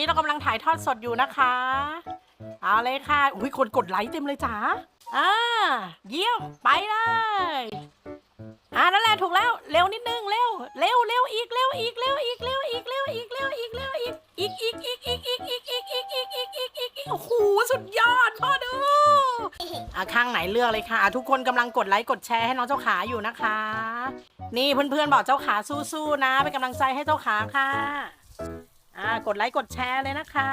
นี่เรากำลังถ่ายทอดสดอยู่นะคะ เอาเลยค่ะอุ้ยคนกดไลค์เต็มเลยจ๋าอ่าเยี่ยมไปเลยอ่านั่นแหละถูกแล้วเร็วนิดนึงเร็วเร็วเร็วอีกเร็วอีกเร็วอีกเร็วอีกเร็วอีกเร็วอีกเร็วอีกอีกอีกอีกอีกอีกอีกอีกอีกอีกอีกอีกอีกอีกโอ้โหสุดยอดพ่อดูอะข้างไหนเลือกเลยค่ะอะทุกคนกำลังกดไลค์กดแชร์ให้น้องเจ้าขาอยู่นะคะ นี่เพื่อนๆบอกเจ้าขาสู้ๆนะเป็นกำลังใจให้เจ้าขาค่ะ อ่ากดไลค์กดแชร์เลยนะคะ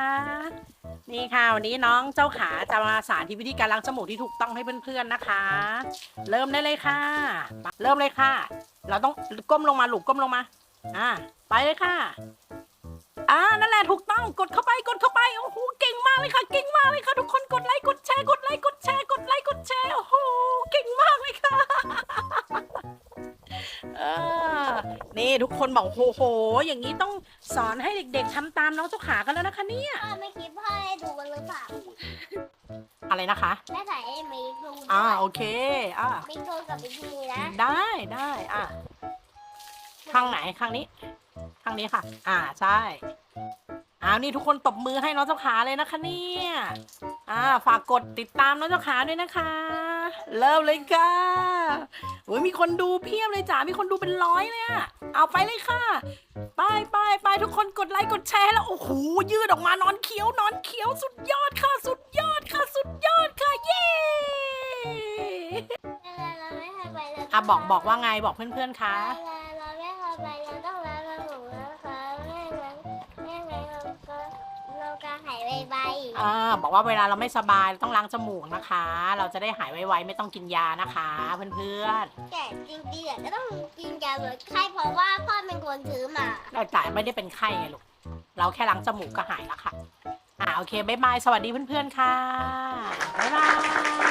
นี่ค่ะวันนี้น้องเจ้าขาจะมาสาธิตวิธีการล้างจมูกที่ถูกต้องให้เพื่อนๆนะคะ เริ่มได้เลยค่ะ เริ่มเลยค่ะ เราต้องก้มลงมาหลุกก้มลงมา อ่าไปเลยค่ะ อ่านั่นแหละถูกต้องกดเข้าไปกดเข้าไปโอ้โหเก่งมากเลยค่ะ เก่งมากเลยค่ะ ทุกคนกดไลค์กดแชร์กด นี่ทุกคนบอกโหโห อย่างนี้ต้องสอนให้เด็กๆทำตามน้องเจ้าขากันแล้วนะคะเนี่ยพ่อไม่คิดพ่อให้ดูหรือเปล่าอะไรนะคะแม่ถ่ายให้มีดูอ่าโอเคอ่ามีโทรกับบิ๊กมีนะได้ได้อะข้างไหนข้างนี้ข้างนี้ค่ะ อ่าใช่อ้าวนี่ทุกคนตบมือให้น้องเจ้าขาเลยนะคะเนี่ยอ่าฝากกดติดตามน้องเจ้าขาด้วยนะคะ เริ่มเลยค่ะโอ้ยมีคนดูเพียบเลยจ้ามีคนดูเป็นร้อยเลยอะเอาไปเลยค่ะ ไปไปไปทุกคนกดไลค์กดแชร์แล้ว โอ้โห ยืดออกมานอนเขียวนอนเขียวสุดยอดค่ะ สุดยอดค่ะ สุดยอดค่ะ เย้เราไม่ทำไปเราอะบอกบอกว่าไงบอกเพื่อนๆคะ เราไม่ทำไปเราต้องล้า อ่าบอกว่าเวลาเราไม่สบายเราต้องล้างจมูกนะคะ เราจะได้หายไวๆไม่ต้องกินยานะคะเพื่อนๆแต่จริงๆอะก็ต้องกินยาลดไข้เพราะว่าพ่อเป็นคนซื้อมาๆเราจ่ายไม่ได้เป็นไข้ไงลูกเราแค่ล้างจมูกก็หายแล้วค่ะ อ่าโอเคบ๊ายบายสวัสดีเพื่อนๆค่ะบ๊ายบาย